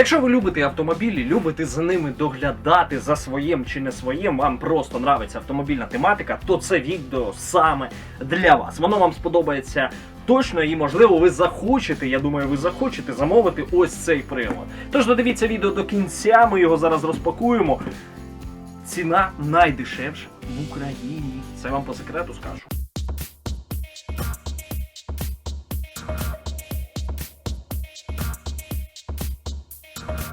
Якщо ви любите автомобілі, любите за ними доглядати за своїм чи не своїм, вам просто нравиться автомобільна тематика, то це відео саме для вас. Воно вам сподобається точно і можливо ви захочете. Я думаю, ви захочете замовити ось цей прилад. Тож додивіться відео до кінця. Ми його зараз розпакуємо. Ціна найдешевша в Україні. Це вам по секрету скажу.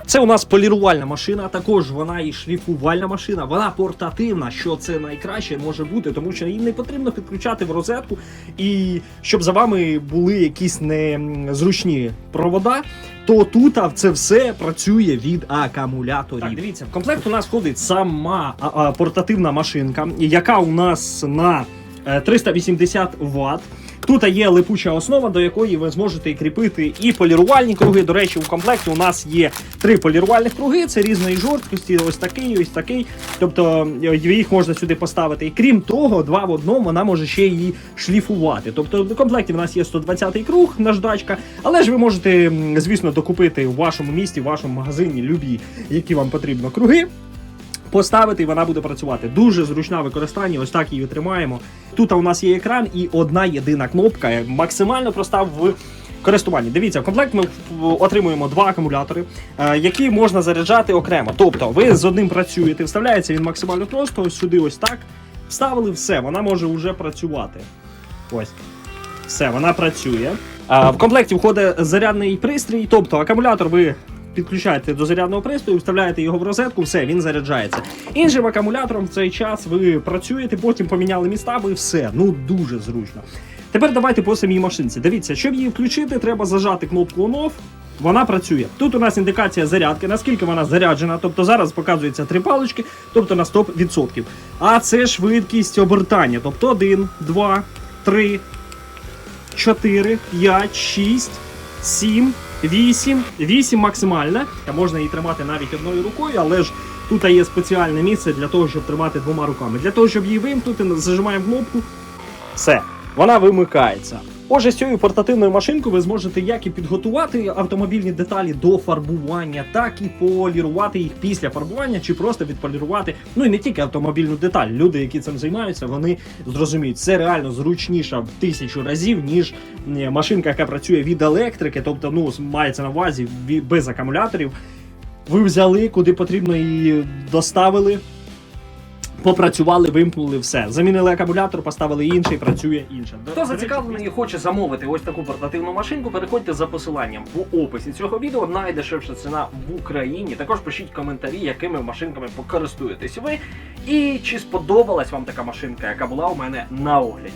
Це у нас полірувальна машина, також вона і шліфувальна машина, вона портативна, що це найкраще може бути, тому що її не потрібно підключати в розетку, і щоб за вами були якісь незручні провода. То тут це все працює від акумуляторів. Так, дивіться, в комплект у нас входить сама портативна машинка, яка у нас на 380 Вт. Тут є липуча основа, до якої ви зможете кріпити і полірувальні круги. До речі, у комплекті у нас є три полірувальних круги, це різної жорсткості, ось такий, ось такий. Тобто е, їх можна сюди поставити. І крім того, два в одному вона може ще її шліфувати. Тобто в комплекті в нас є 120-й круг, наждачка, але ж ви можете, звісно, докупити в вашому місті, в вашому магазині любі, які вам потрібно круги. Поставити і вона буде працювати. Дуже зручна в використанні. Ось так її тримаємо. Тут у нас є екран і одна єдина кнопка, максимально проста в користуванні. Дивіться, в комплект ми отримуємо два акумулятори, е, які можна заряджати окремо. Тобто, ви з одним працюєте, вставляється він максимально просто. Ось сюди, ось так. Вставили все, вона може вже працювати. Ось. Все, вона працює. В комплекті входить зарядний пристрій, тобто акумулятор ви підключаєте до зарядного пристрою, вставляєте його в розетку, все, він заряджається. Іншим акумулятором в цей час ви працюєте, потім поміняли міста, і все. Ну дуже зручно. Тепер давайте по самій машинці. Дивіться, щоб її включити, треба зажати кнопку on-off. Вона працює. Тут у нас індикація зарядки, наскільки вона заряджена. Тобто зараз показується три палички, тобто на 100%. А це швидкість обертання. Тобто 1, 2, 3, 4, 5, 6, 7, 8, 8 максимальна. Та Можна її тримати навіть одною рукою, але ж тут є спеціальне місце для того, щоб тримати двома руками. Для того, щоб її вимкнути, зажимаємо кнопку. Все, вона вимикається. Отже, з цією портативною машинкою ви зможете як і підготувати автомобільні деталі до фарбування, так і полірувати їх після фарбування, чи просто відполірувати. Ну і не тільки автомобільну деталь. Люди, які цим займаються, вони зрозуміють, це реально зручніше в тисячу разів, ніж машинка, яка працює від електрики, тобто, ну мається на увазі без акумуляторів. Ви взяли, куди потрібно її доставили. Попрацювали, вимкнули все. Замінили акумулятор, поставили інший, працює інше. Хто зацікавлений і хоче замовити ось таку портативну машинку, переходьте за посиланням в описі цього відео. Найдешевша ціна в Україні. Також пишіть коментарі, якими машинками покористуєтесь ви. І чи сподобалась вам така машинка, яка була у мене на огляді.